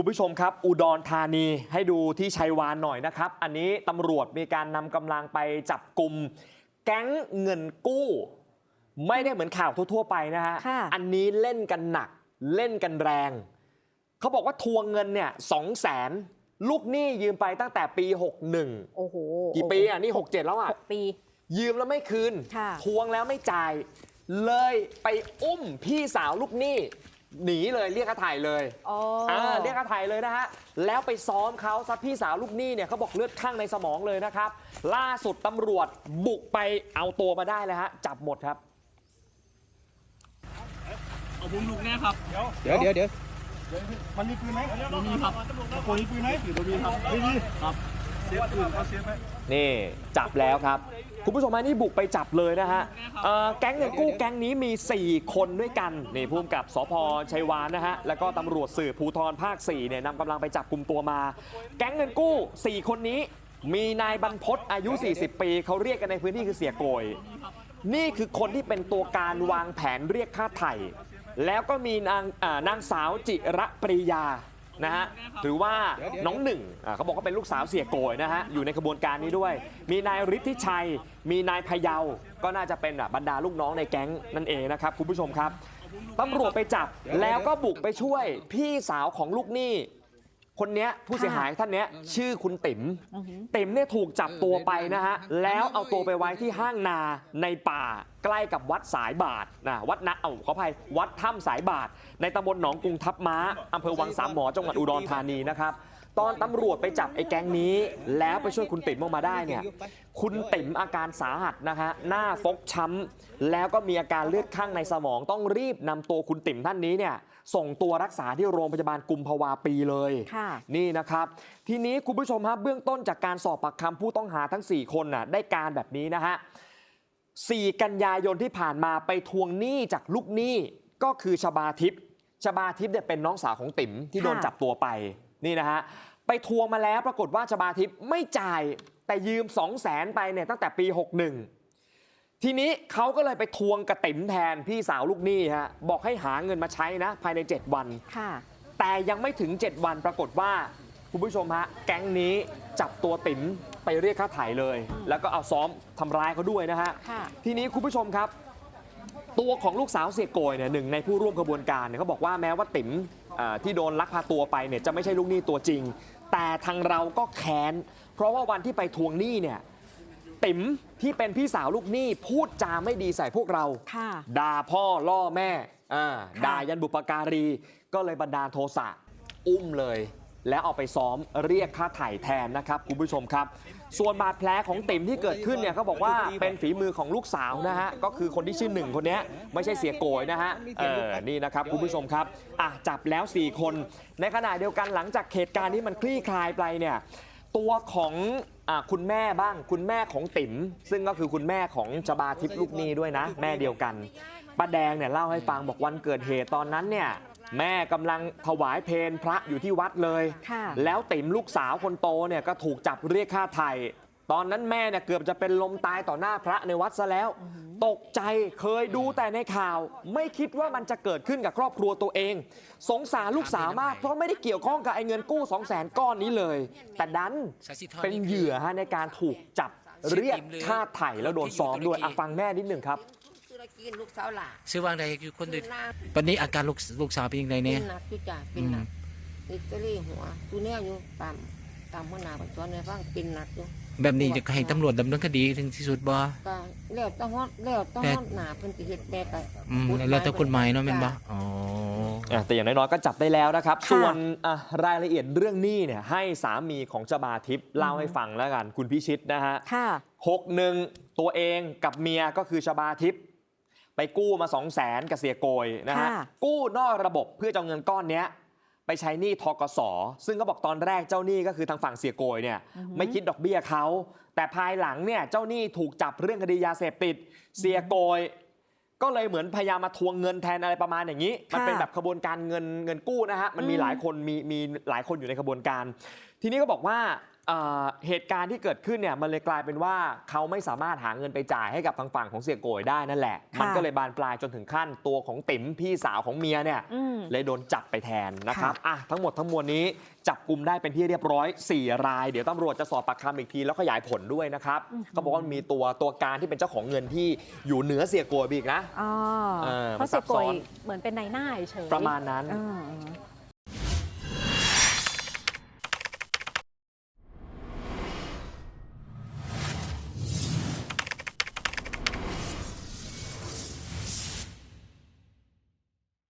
คุณผู้ชมครับ อุดรธานีให้ดูที่ชัยวานหน่อยนะครับ อันนี้ตำรวจมีการนำกำลังไปจับกลุ่มแก๊งเงินกู้ ไม่ได้เหมือนข่าวทั่วๆไปนะฮะค่ะอันนี้เล่นกันหนักเล่นกันแรง เขาบอกว่าทวงเงินเนี่ยสองแสนลูกหนี้ยืมไปตั้งแต่ปี 61 โอ้โห กี่ปีอะ นี่ 67 แล้วอะหกปี ยืมแล้วไม่คืนค่ะทวงแล้วไม่จ่าย เลยไปอุ้มพี่สาวลูกหนี้ หนีเลยเรียกค่าถ่ายเลยอ๋อออ่าเรียกค่าถ่ายเลยนะฮะแล้วไปซ้อมเขาซะพี่สาวลูกหนี้เนี่ยเขาบอกเลือดข้างในสมองเลยนะครับ ล่าสุดตำรวจบุกไปเอาตัวมาได้เลยฮะจับหมดครับ เอาผมลูกแน่ครับ เดี๋ยวเดี๋ยวเดี๋ยวมันมีปืนไหมบ่มีครับโกยมีปืนไหมบ่มีครับไม่มีครับเซฟปื นี่จับแล้วครับ คุณผู้ชมฮะนี่บุกไปจับเลยนะฮะแก๊งเงินกู้แก๊งนี้มี 4 คนด้วยกันนี่พุ่มกับสพชัยวานนะฮะแล้วก็ตำรวจสืบภูธรภาค4เนี่ยนำกำลังไปจับกลุ่มตัวมา แก๊งเงินกู้ 4 คนนี้มีนายบรรพศอายุ 40 ปีเขาเรียกกันในพื้นที่คือเสียโกย นี่คือคนที่เป็นตัวการวางแผนเรียกค่าไถ่แล้วก็มีนางนางสาวจิระปริยา นะฮะหรือว่าน้องหนึ่งอ่าเขาบอกว่าเป็นลูกสาวเสียโกยนะฮะอยู่ในขบวนการนี้ด้วย มีนายฤทธิชัย มีนายพะเยาก็น่าจะเป็นอะบรรดาลูกน้องในแก๊งนั่นเองนะครับคุณผู้ชมครับตำรวจไปจับแล้วก็บุกไปช่วยพี่สาวของลูกหนี้ คนเนี้ยผู้เสียหายท่านเนี้ยชื่อคุณติ๋มอือหือติ๋มเนี่ยถูกจับตัวไปนะฮะแล้วเอาตัวไปไว้ที่ห้างนาในป่าใกล้กับวัดสายบาทนะวัดนะเอาขออภัยวัดถ้ำสายบาท ในตำบลหนองกรุงทับม้าอำเภอวังสามหมอจังหวัดอุดรธานีนะครับ ตอนตำรวจไปจับไอ้แก๊งนี้ แล้วไปช่วยคุณติ๋มออกมาได้เนี่ยคุณติ๋มอาการสาหัสนะฮะหน้าฟกช้ำแล้วก็มีอาการเลือดข้างในสมองต้องรีบนำตัวคุณติ๋มท่านนี้เนี่ยส่งตัวรักษาที่โรงพยาบาลกุมภาวาปีเลยค่ะนี่นะครับ ทีนี้คุณผู้ชมฮะเบื้องต้นจากการสอบปากคำผู้ต้องหาทั้ง 4 คนน่ะได้การแบบนี้นะฮะ4กันยายนที่ผ่านมาไปทวงหนี้จากลูกหนี้ก็คือชบาทิพย์ชบาทิพย์เนี่ยเป็นน้องสาวของติ๋มที่โดนค่ะจับตัวไป นี่นะฮะไปทวงมาแล้วปรากฏว่าชบาทิพย์ไม่จ่ายแต่ยืม 2 0 0แสนไปเนี่ยตั้งแต่ปี 61 ทีนี้เขาก็เลยไปทวงกระติ๋มแทนพี่สาวลูกหนี้ฮะบอกให้หาเงินมาใช้นะภายใน 7 วันค่ะแต่ยังไม่ถึง 7 วันปรากฏว่าคุณผู้ชมฮะแก๊งนี้จับตัวติ๋มไปเรียกค่าไถ่เลย แล้วก็เอาซ้อมทำร้ายเขาด้วยนะฮะค่ะทีนี้คุณผู้ชมครับ ตัวของลูกสาวเสียโกยเนี่ยหนึ่งในผู้ร่วมขบวนการเนี่ยเขาบอกว่าแม้ว่าติ๋มอ่า ที่โดนลักพาตัวไปเนี่ยจะไม่ใช่ลูกหนี้ตัวจริง แต่ทางเราก็แค้น เพราะว่าวันที่ไปทวงหนี้เนี่ยติ๋มที่เป็นพี่สาวลูกหนี้พูดจาไม่ดีใส่พวกเราค่ะด่าพ่อล่อแม่อ่าค่ะด่ายันบุปการี ก็เลยบันดาลโทสะ อุ้มเลย แล้วเอาไปซ้อมเรียกค่าไถ่แทนนะครับคุณผู้ชมครับ ส่วนบาดแผลของติ๋มที่เกิดขึ้นเนี่ยเขาบอกว่าเป็นฝีมือของลูกสาวนะฮะก็คือคนที่ชื่อหนึ่งคนนี้ไม่ใช่เสียโกยนะฮะเออนี่นะครับคุณผู้ชมครับอะจับแล้ว 4 คน ในขณะเดียวกันหลังจากเหตุการณ์ที่มันคลี่คลายไปเนี่ยตัวของอคุณแม่บ้าง คุณแม่ของติ๋มซึ่งก็คือคุณแม่ของจบาทิพย์ลูกนี้ด้วยนะ แม่เดียวกันป้าแดงเนี่ยเล่าให้ฟังบอกวันเกิดเหตุตอนนั้นเนี่ย แม่กำลังถวายเพลพระอยู่ที่วัดเลยค่ะแล้วติ๋มลูกสาวคนโตเนี่ยก็ถูกจับเรียกค่าไถ่ตอนนั้นแม่เนี่ยเกือบจะเป็นลมตายต่อหน้าพระในวัดซะแล้ว ตกใจเคยดูแต่ในข่าว ไม่คิดว่ามันจะเกิดขึ้นกับครอบครัวตัวเอง สงสารลูกสาวมาก เพราะไม่ได้เกี่ยวข้องกับไอ้เงินกู้2 0 0แสนก้อนนี้เลย แต่ดันเป็นเหยื่อฮะในการถูกจับเรียกค่าไถ่แล้วโดนซ้อมด้วยอะฟังแม่นิดหนึ่งครับธุร กิจลูกสาวหล่ะชื่อว่าอะไรอยู่คนเดียวหน้าตอนนี้อาการลูกลูกสาวเป็นยังไงเป็เนี่ยนหนักอยู่จ้ะเป็นหนักอิตาลีหัวตูเนี้ยอยู่ตามตามหัวหน้าปัจจุบันในฟังเป็นหนักอยู่แบบนี้จะให้ตำรวจดำเนินคดีถึงที่สุดบ่ ก็แล้วต้องฮอดแล้วต้องฮอดหน้าเพิ่นสิเฮ็ดแม่ก็อืมแล้วแต่กฎหมายเนาะแม่นบ่อ๋อ อะแต่อย่างน้อยๆก็จับได้แล้วนะครับ ค่ะ ส่วนอะรายละเอียดเรื่องหนี้เนี่ยให้สามีของจบาทิพย์เล่าให้ฟังแล้วกันคุณพิชิตนะฮะค่ะ หกหนึ่งตัวเองกับเมียก็คือชบาทิพย์ ไปกู้มา 2 0 0แสนกับเสียโกยนะฮะ ค่ะกู้นอกระบบเพื่อจะเอาเงินก้อนเนี้ยไปใช้หนี้ทกส ซึ่งก็บอกตอนแรกเจ้าหนี้ก็คือทางฝั่งเสียโกยเนี่ยไม่คิดดอกเบี้ยเขา แต่ภายหลังเนี่ยเจ้าหนี้ถูกจับเรื่องคดียาเสพติด เสียโกย ก็เลยเหมือนพยายามมาทวงเงินแทนอะไรประมาณอย่างนี้ มันค่ะเป็นแบบขบวนการเงินเงินกู้นะฮะ มันมีอืม หลายคนมีมีหลายคนอยู่ในขบวนการ ทีนี้ก็บอกว่า เอ่อเหตุการณ์ที่เกิดขึ้นเนี่ยมันเลยกลายเป็นว่าเขาไม่สามารถหาเงินไปจ่ายให้กับทางฝั่งของเสียโกยได้นั่นแหละ ค่ะ มันก็เลยบานปลายจนถึงขั้นตัวของติ๋มพี่สาวของเมียเนี่ย อืม เลยโดนจับไปแทนนะครับค่ะอะทั้งหมดทั้งมวลนี้จับกลุ่มได้เป็นที่เรียบร้อย 4 ราย เดี๋ยวตำรวจจะสอบปากคำอีกที แล้วขยายผลด้วยนะครับเขาบอกว่ามีตัวตัวการที่เป็นเจ้าของเงินที่อยู่เหนือเสียโกยไปอีกนะ อ๋อเออเพราะมันซัเสียบโกซ้ยอนเหมือนเป็นนายหน้าเฉยประมาณนั้น เออ